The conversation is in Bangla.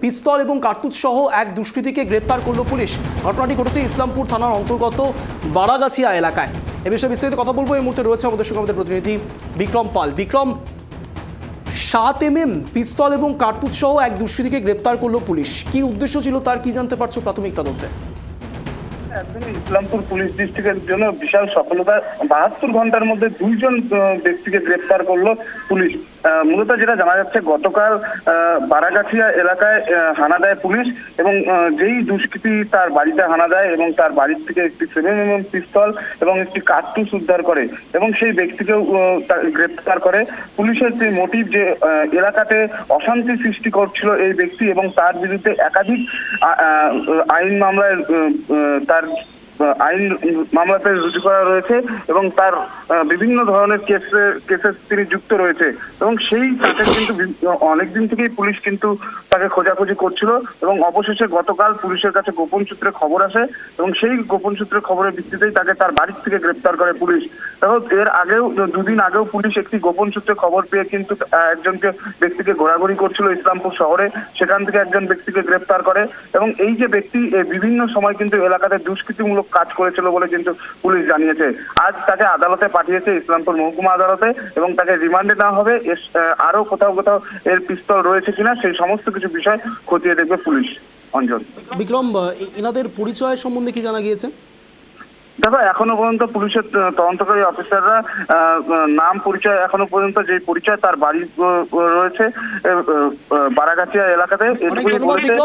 পিস্তল এবং কার্তুজ সহ এক দুষ্কৃতীকে গ্রেপ্তার করল পুলিশ। ঘটনাটি ঘটেছে ইসলামপুর থানার অন্তর্গত বারাগাছিয়া এলাকায়। এ বিষয়ে বিস্তারিত কথা বলব। এই মুহূর্তে রয়েছে আমাদের সঙ্গে আমাদের প্রতিনিধি বিক্রম পাল। বিক্রম, সাত এম এম পিস্তল এবং কার্তুজ সহ এক দুষ্কৃতীকে গ্রেপ্তার করল পুলিশ। কি উদ্দেশ্য ছিল তার, কি জানতে পারছ প্রাথমিক তদন্তে? ইসলামপুর পুলিশ ডিস্ট্রিক্টের জন্য বিশাল সফলতা। বাহাত্তর ঘণ্টার মধ্যে দুইজন ব্যক্তিকে গ্রেপ্তার করল পুলিশ। মূলত যেটা জানা যাচ্ছে, গতকাল বারাগাছিয়া এলাকায় হানা দেয় পুলিশ এবং যেই দুষ্কৃতী তার বাড়িতে হানা দেয় এবং তার বাড়ির থেকে একটি সেভেন এম পিস্তল এবং একটি কার্তুস উদ্ধার করে এবং সেই ব্যক্তিকেও গ্রেপ্তার করে। পুলিশের যে মোটিভ যে এলাকাতে অশান্তি সৃষ্টি করছিল এই ব্যক্তি এবং তার বিরুদ্ধে একাধিক আইন মামলায় তার আইন মামলাতে রুজু করা রয়েছে এবং তার বিভিন্ন ধরনের কেসে কেসে তিনি যুক্ত রয়েছে। এবং সেই তাকে কিন্তু অনেকদিন থেকেই পুলিশ কিন্তু তাকে খোঁজাখুঁজি করছিল এবং অবশেষে গতকাল পুলিশের কাছে গোপন সূত্রে খবর আসে এবং সেই গোপন সূত্রে খবরের ভিত্তিতেই তাকে তার বাড়ির থেকে গ্রেপ্তার করে পুলিশ। এবং এর আগেও, দুদিন আগেও পুলিশ একটি গোপন সূত্রে খবর পেয়ে কিন্তু একজনকে ব্যক্তিকে ঘোরাঘুরি করছিল ইসলামপুর শহরে। সেখান থেকে একজন ব্যক্তিকে গ্রেপ্তার করে এবং এই যে ব্যক্তি বিভিন্ন সময় কিন্তু এলাকাতে দুষ্কৃতিমূলক কাজ করেছিল বলে কিন্তু পুলিশ জানিয়েছে। আজ তাকে আদালতে পাঠিয়েছে ইসলামপুর মহকুমা আদালতে এবং তাকে রিমান্ডে নেওয়া হবে। আরও কোথাও কোথাও এর পিস্তল রয়েছে কিনা সেই সমস্ত কিছু বিষয় খতিয়ে দেখবে পুলিশ অঞ্চল বিক্রম এনাদের পরিচয় সম্বন্ধে কি জানা গিয়েছে? দেখো এখনও পর্যন্ত পুলিশের তদন্তকারী অফিসাররা নাম পরিচয় এখনও পর্যন্ত যে পরিচয় তার বাড়ি রয়েছে বারাগাছিয়া এলাকাতে।